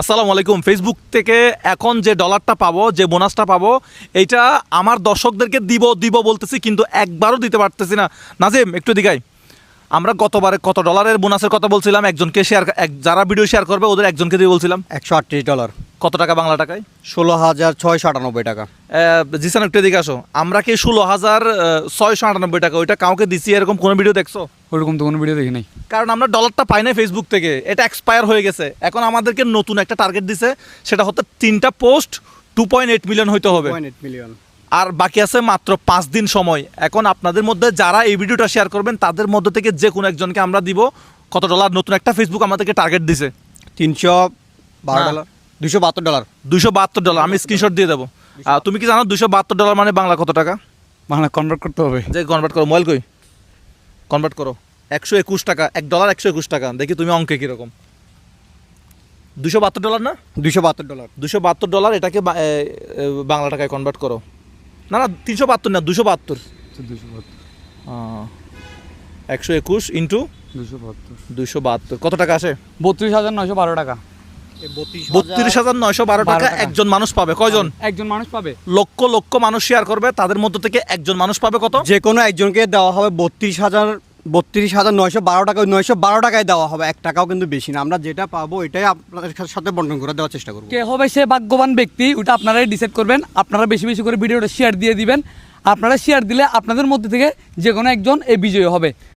আসসালামু আলাইকুম। ফেসবুক থেকে এখন যে ডলারটা পাবো, যে বোনাসটা পাবো, এইটা আমার দর্শকদেরকে দিব দিব বলতেছি, কিন্তু একবারও দিতে পারতেছি না। নাজিম, একটু দিগাই। আমরা গতবারে কত ডলারের বোনাসের কথা বলছিলাম? একজনকে শেয়ার যারা ভিডিও শেয়ার করবে ওদের একজনকে দিয়ে বলছিলাম। একশো আটত্রিশ ডলার কত টাকা বাংলা টাকায়? ষোলো হাজার ছয়শো আটানব্বই টাকা। জিসান একটু দিকে আসো। আমরা কি ষোলো হাজার ছয়শো আটানব্বই টাকা ওইটা কাউকে দিছি? এরকম কোনো ভিডিও দেখছ? ওরকম তো কোনো ভিডিও দেখি নাই। কারণ আমরা ডলারটা পাই না ফেসবুক থেকে। এটা এক্সপায়ার হয়ে গেছে। এখন আমাদেরকে নতুন একটা টার্গেট দিছে। সেটা হচ্ছে তিনটা post two point eight million হইতে হবে। মিলিয়ন আর বাকি আছে মাত্র পাঁচ দিন সময়। এখন আপনাদের মধ্যে যারা এই ভিডিওটা শেয়ার করবেন তাদের মধ্যে থেকে যে কোনো একজনকে আমরা দিব। কত ডলার নতুন একটা ফেসবুক আমাদেরকে টার্গেট দিছে। তিনশো বারো ডলার দুশো বাহাত্তর ডলার দুশো বাহাত্তর ডলার আমি স্ক্রিনশট দিয়ে দেবো। তুমি কি জানো দুশো বাহাত্তর ডলার মানে বাংলা কত টাকা? বাংলা কনভার্ট করতে হবে। যে কনভার্ট করো মোবাইল কই? কনভার্ট করো। একশো একুশ টাকা এক ডলার একশো একুশ টাকা। দেখি তুমি অঙ্কে কীরকম। দুশো বাহাত্তর ডলার না? দুশো বাহাত্তর ডলার দুশো বাহাত্তর ডলার এটাকে বাংলা টাকায় কনভার্ট করো। না না তিনশো বাহাত্তর না দুশো বাহাত্তর। দুশো বাহাত্তর। একশো একুশ ইন্টু দুশো বাহাত্তর। দুশো বাহাত্তর। কত টাকা আসে? বত্রিশ হাজার নয়শো বারো টাকা। বত্রিশ হাজার নয়শো বারো টাকা টাকা। একজন মানুষ পাবে। কয়জন? একজন মানুষ পাবে। লক্ষ লক্ষ মানুষ শেয়ার করবে। তাদের মধ্য থেকে একজন মানুষ পাবে কত? যে কোনো একজনকে দেওয়া হবে বত্রিশ হাজার বত্রিশ হাজার নয়শো বারো টাকা নয়শো বারো টাকায় দেওয়া হবে। এক টাকাও কিন্তু বেশি না। আমরা যেটা পাবো এটাই আপনাদের সাথে বন্টন করে দেওয়ার চেষ্টা করব। কে হবে সে ভাগ্যবান ব্যক্তি, ওটা আপনারাই ডিসাইড করবেন। আপনারা বেশি বেশি করে ভিডিওটা শেয়ার দিয়ে দিবেন। আপনারা শেয়ার দিলে আপনাদের মধ্যে থেকে যে কোনো একজন এই বিজয়ী হবে।